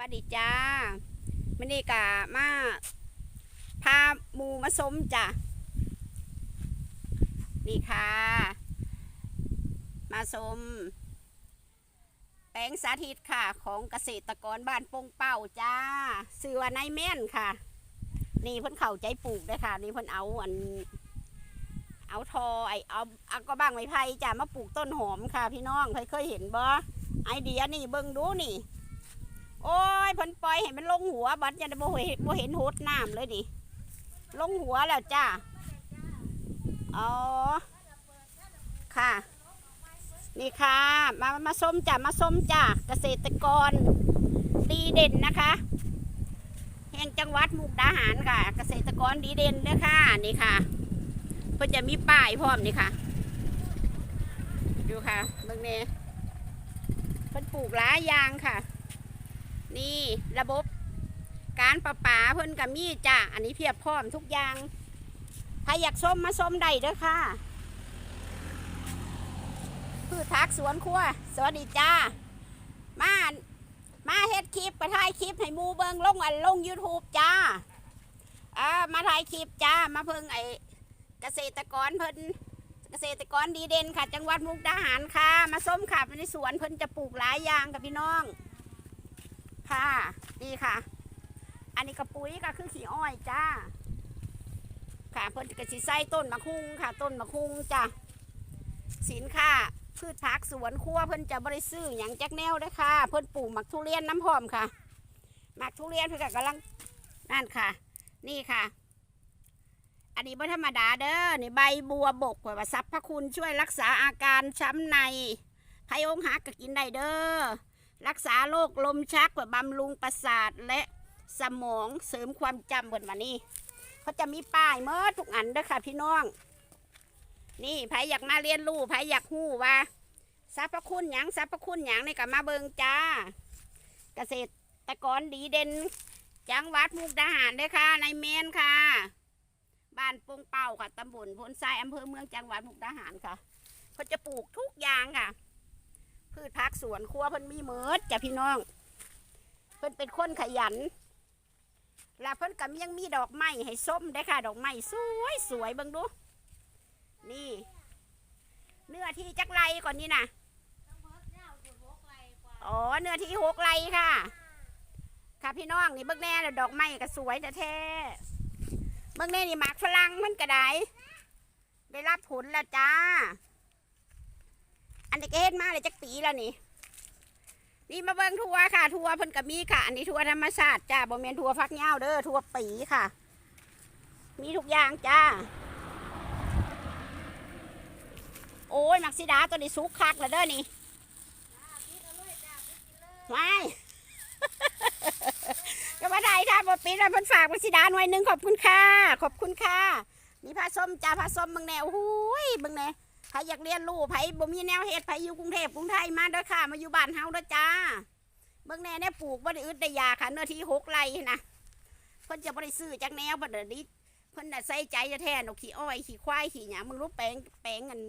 วัสดีจ้ามันนี่กะมาพาหมูมาสมจ้ะนี่ค่ะ มาสมแปลงสาธิตค่ะ ของเกษตรกรบ้านปงเป่าจ้าซื้อว่านายแม่นค่ะ นี่เพิ่นเข้าใจปลูกด้วยค่ะ นี่เพิ่นเอาอัน เอาทอไอเอาเอาก็บ้างไม้ไผ่จ้ะมาปลูกต้นหอมค่ะ พี่น้องเคยเคยเห็นบ่ไอเดียนี่เบิ่งดูนี่ โอ้ยเพิ่นปล่อยให้มันลงหัวบัดจะได้บ่เห็นบ่เห็นโหดน้ำเลยดิลงหัวแล้วจ้าอ๋อค่ะ นี่ค่ะ มามาส้มจ้ะมาส้มจ้ะเกษตรกรดีเด่นนะคะ แห่งจังหวัดมุกดาหารค่ะ เกษตรกรดีเด่นเด้อค่ะนี่ค่ะ เพิ่นจะมีป้ายพร้อมนี่ค่ะ ดูค่ะเบิ่งนี่เพิ่นปลูกหลายยางค่ะ นี่ระบบการประปาเพิ่นกับมีจ้ะ อันนี้เพียบพร้อมทุกอย่าง ใครอยากส้มมาส้มได้เด้อค่ะ พืชทักสวนครัว สวัสดีจ้า มา มาเฮ็ดคลิปไปถ่ายคลิปให้มูเบิงลงอันลง YouTube จ้าอ่ามาถ่ายคลิปจ้า มาเพิ่งไอเกษตรกรเพิ่นเกษตรกรดีเด่นค่ะ จังหวัดมุกดาหารค่ะ มาส้มค่ะในสวนเพิ่นจะปลูกหลายอย่างกับพี่น้อง ค่ะนี่ค่ะ อันนี้กระปุ๋ยก็คือขี้อ้อยจ้า ค่ะเพิ่นก็สิใส่ต้นมะคุงค่ะ ต้นมะคุงจ้ะสินค้าพืชผักสวนครัวเพิ่นจะบริซื้ออย่างแจักแนวเด้ค่ะ เพิ่นปลูกหมักทุเรียนน้ำหอมค่ะหมักทุเรียนเพิ่นกำลังนั่นค่ะ นี่ค่ะ อันนี้บ่ธรรมดาเด้อนี่ใบบัวบกว่าสรรพคุณช่วยรักษาอาการช้ำในไพองหักก็กินได้เด้อ รักษาโรคลมชักบบบำรุงประสาทและสมองเสริมความจำเบิดมานี่เขาจะมีป้ายเมื่อทุกอันเด้อค่ะพี่น้อง นี่ไผอยากมาเรียนรู้ไผอยากหู้ว่าสรรพคุณหยังสรรพคุณหยังนี่ก็มาเบิงจ้า เกษตรกรดีเด่นจังหวัดมุกดาหารเด้อค่ะ ในเมนค่ะ บ้านปงเป่าค่ะตำบลพลทรายอำเภอเมืองจังหวัดมุกดาหารค่ะเขาจะปลูกทุกอย่างค่ะ พืชผักสวนครัวเพิ่นมีเมิดจ้ะพี่น้อง เพิ่นเป็นคนขยัน แล้วเพิ่นก็ยังมีดอกไม้ให้ส้มได้ค่ะ ดอกไม้สวยสวยเบิ่งดู นี่ เนื้อที่จักไรก่อนนี่นะอ๋อเนื้อที่หกไรค่ะ ค่ะพี่น้องนี่เบิ่งแน่ล้วดอกไม้ก็สวยแต่แท้เบิ่งแน่นี่หมากฝรั่งมันก็ได้ได้รับผลแล้วจ้า อันนี้ก็เฮ็ดมาเลยจักปีแล้วนี่ นี่มาเบิ่งทัวค่ะ ทัวเพิ่นก็มีค่ะ อันนี้ทัวธรรมชาติจ้าบ่แม่นทัวฟักเหย้าเด้อทัวปีค่ะ มีทุกอย่างจ้า โอ้ยมักซิดาตัวนี้สุกคักแล้วเด้อนี่ไม่ก็มาได้ค่ะบปิดแล้วเพิ่นฝากมักซิดาหน่วยหนึ่งขอบคุณค่ะ ขอบคุณค่ะ นี่ผ้าส้มจ้าผ้าส้มบางแนวหูยบางแนว ใครอยากเรียนรู้ไผบ่มีแนวเฮ็ดไผอยู่กรุงเทพกรุงไทยมาเด้อค่ะ มาอยู่บ้านเฮาเด้อจ้า เบิ่งแน่เนี่ยปลูกบ่ได้อึดได้ยาค่ะเนื้อที่หกไร่นะเพิ่นจะบ่ได้ซื้อจากแนวบ่เด้อนี้เพิ่นน่ะใส่ใจจะแท้นกขี้อ้อยขี้ควายขี้หยังมึงรู้แปลงแปลงอัน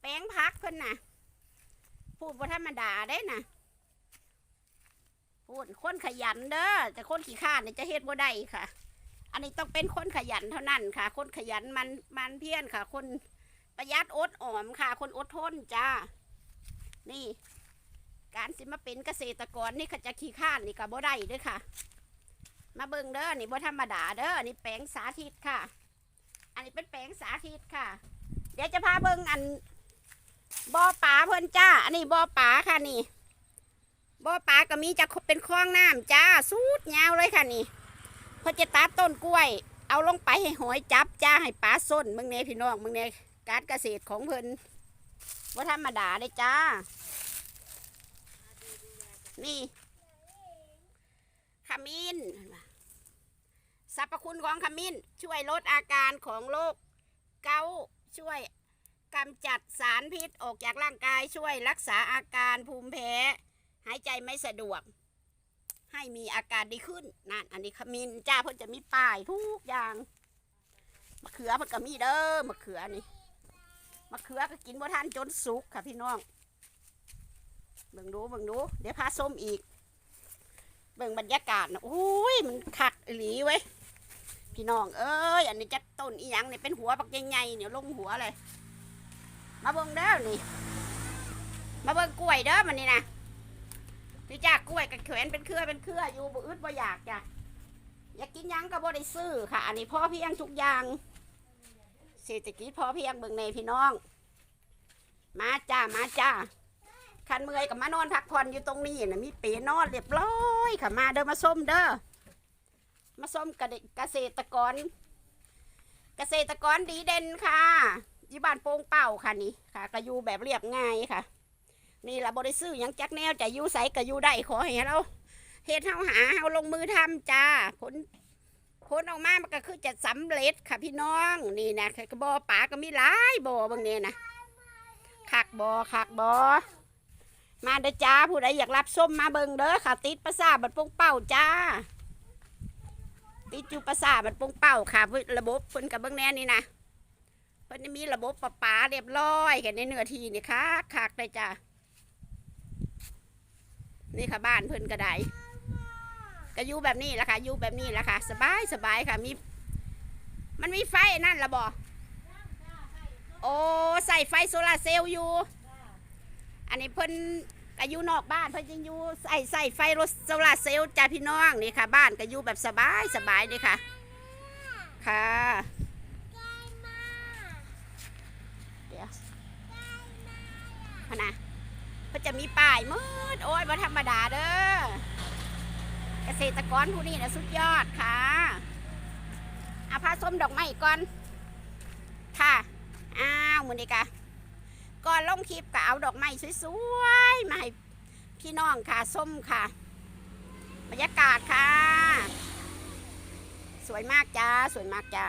แปลงพักเพิ่นน่ะพูดบ่ธรรมดาเด้น่ะพูดคนขยันเด้อแต่คนขี้ข้านเนี่ยจะเฮ็ดบ่ได้ค่ะ อันนี้ต้องเป็นคนขยันเท่านั้นค่ะ คนขยันมันมันเพี้ยรค่ะ คน ประหยัดอดออมค่ะ คนอดทนจ้า นี่ การสิมาเป็นเกษตรกรนี่เขาจะขี้ข้านนี่ก็บ่ได้ด้วยค่ะ มาเบิ่งเด้อนี่บ่ธรรมดาเด้อนี่แปลงสาธิตค่ะ อันนี้เป็นแปลงสาธิตค่ะ เดี๋ยวจะพาเบิ่งอันบ่อป่าเพิ่นจ้า อันนี้บ่อป่าค่ะนี่บ่อป่าก็มีจะเป็นคลองน้ำจ้าสูดยาวเลยค่ะนี่เพิ่นจะตัดต้นกล้วย เอาลงไปให้หอยจับจ้าให้ปลาส้นมึงเนี่พี่น้องมึงเนี่ การเกษตรของเพิ่นว่าธรรมดาเลยจ้า นี่ขมิ้นสรรพคุณของขมิ้นช่วยลดอาการของโรคเกาช่วยกำจัดสารพิษออกจากร่างกายช่วยรักษาอาการภูมิแพ้ หายใจไม่สะดวก ให้มีอาการดีขึ้นนั่นอันนี้ขมิ้นจ้าเพิ่นจะมีป้ายทุกอย่างมะเขือเพิ่นก็มีเด้อมะเขือนี่ มะเขือก็กินบ่ทันจนสุกค่ะพี่น้องเบิ่งดูเบิ่งดู เดี๋ยวพาส้มอีก เบิ่งบรรยากาศนะอุ้ยมันคักหลีเว้พี่น้องเอ้ยอันนี้จะต้นอีหยังเนี่ยเป็นหัวปักใหญ่ๆเนี่ยลงหัวเลย มาเบิ่งเด้อนี่ มาเบิ่งกล้วยเด้อมันนี่นะพี่จากล้วยกับแขวนเป็นเครือเป็นเครืออยู่บ่อึดบ่อยากจ้ะอยากกินยังก็บ่ได้ซื้อค่ะ อันนี้พ่อเพียงทุกอย่าง เศรษฐกิจพอเพียงเบิ่งในพี่น้อง มาจ้ามาจ้าคันเมื่อยกับมานอนพักผ่อนอยู่ตรงนี้นะมีเปนอนเรียบร้อยค่ะมาเด้อมาส้มเด้อมาส้มกเกษตรกร เกษตรกรดีเด่นค่ะยี่บ้านโป่งเป่าค่ะนี่ค่ะก็อยู่แบบเรียบง่ายค่ะ นี่ละบริซื้อยังจักแนวจะยูใสก็อยู่ได้ขอให้เราเฮ็ดเฮาหาเฮาลงมือทำจ้าผล ผลออกมามันก็คือจะสำเร็จค่ะพี่น้องนี่นะกระบอป่าก็มีหลายบอบางเนี่ยนะคักบอคักบอมาเด้อจ้าผู้ใดอยากรับส้มมาเบิ่งเด้อค่ะ ติดประสาบัดปงเป่าจ้า ติดอยู่ประสาบัดปงเป่าค่ะเพิ่นระบบเพิ่นกับเบิ่งแน่นี่นะเพิ่นจะมีระบบประปาเรียบร้อยกันในเนื้อที่นี่คักคักเลยจ้านี่ค่ะบ้านเพิ่นก็ได้ ก็อยู่แบบนี้แหละค่ะอยู่แบบนี้แหละค่ะ สบายสบายค่ะมีมันมีไฟนั่นละบอโอ้ใส่ไฟโซลาเซลล์อยู่ อันนี้เพิ่นก็อยู่นอกบ้านเพิ่นยังอยู่ใส่ใส่ไฟรถโซลาเซลล์จ้าพี่น้องนี่ค่ะ บ้านก็อยู่แบบสบายสบายเลยค่ะ ค่ะเดี๋ยวพนะเพิ่นจะมีป้ายมืดโอ้ยบ่ธรรมดาเด้อ กษตรกรผู้นี้นะสุดยอดค่ะเอาพาส้มดอกไม้ก่อน ค่ะ อ้าวมือนี้กะก่อนลงคลิปก็เอาดอกไม้สวยๆมาให้พี่น้องค่ะส้มค่ะ บรรยากาศค่ะ สวยมากจ้า สวยมากจ้า